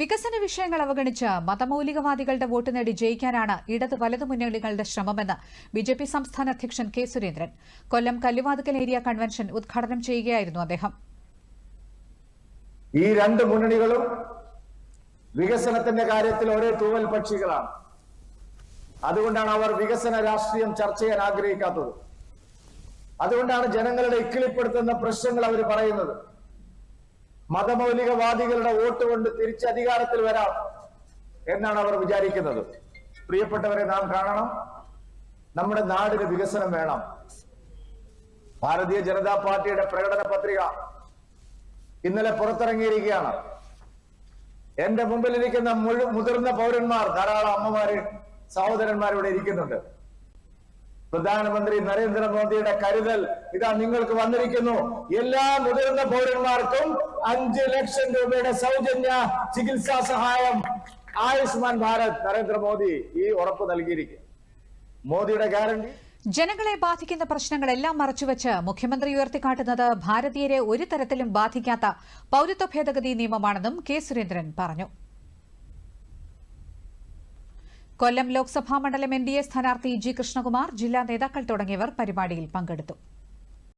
വികസന വിഷയങ്ങൾ അവഗണിച്ച് മതമൌലികവാദികളുടെ വോട്ട് നേടി ജയിക്കാനാണ് ഇടത് വലതു മുന്നണികളുടെ ശ്രമമെന്ന് ബി ജെ പി സംസ്ഥാന അധ്യക്ഷൻ K Surendran. Kollam Kalluvathukkal area convention ഉദ്ഘാടനം ചെയ്യുകയായിരുന്നു അദ്ദേഹം. ഈ രണ്ട് മുന്നണികളും വികസനത്തിന്റെ കാര്യത്തിൽ ഒരേ തൂവൽ പക്ഷികളാണ്. അതുകൊണ്ടാണ് അവർ വികസന രാഷ്ട്രീയം ചർച്ച ചെയ്യാൻ ആഗ്രഹിക്കാത്തത്. അതുകൊണ്ടാണ് ജനങ്ങളുടെ ഇക്കിളിപ്പെടുത്തുന്ന പ്രശ്നങ്ങൾ അവർ പറയുന്നത്. മതമൗലികവാദികളുടെ വോട്ട് കൊണ്ട് തിരിച്ച് അധികാരത്തിൽ വരാം എന്നാണ് അവർ വിചാരിക്കുന്നത്. പ്രിയപ്പെട്ടവരെ നാം കാണണം. നമ്മുടെ നാടിന് വികസനം വേണം. ഭാരതീയ ജനതാ പാർട്ടിയുടെ പ്രകടന പത്രിക ഇന്നലെ പുറത്തിറങ്ങിയിരിക്കുകയാണ്. എന്റെ മുമ്പിൽ ഇരിക്കുന്ന മുഴു മുതിർന്ന പൗരന്മാർ ധാരാളം അമ്മമാര് സഹോദരന്മാർ ഇവിടെ ഇരിക്കുന്നുണ്ട്. പ്രധാനമന്ത്രി നരേന്ദ്രമോദിയുടെ കരുതൽ ഇതാ നിങ്ങൾക്ക് വന്നിരിക്കുന്നു. എല്ലാ മുതിർന്ന പൗരന്മാർക്കും അഞ്ച് ലക്ഷം രൂപയുടെ സൗജന്യ ചികിത്സാ സഹായം ആയുഷ്മാൻ ഭാരത് നരേന്ദ്രമോദി ഈ ഉറപ്പ് നൽകിയിരിക്കും മോദിയുടെ ഗ്യാരണ്ടി? ജനങ്ങളെ ബാധിക്കുന്ന പ്രശ്നങ്ങളെല്ലാം മറച്ചുവെച്ച് മുഖ്യമന്ത്രി ഉയർത്തിക്കാട്ടുന്നത് ഭാരതീയരെ ഒരു തരത്തിലും ബാധിക്കാത്ത പൌരത്വ ഭേദഗതി നിയമമാണെന്നും കെ സുരേന്ദ്രൻ പറഞ്ഞു. കൊല്ലം ലോക്സഭാ മണ്ഡലം എൻ ഡി എ സ്ഥാനാർത്ഥി ജി കൃഷ്ണകുമാർ ജില്ലാ നേതാക്കൾ തുടങ്ങിയവർ പരിപാടിയിൽ പങ്കെടുത്തു.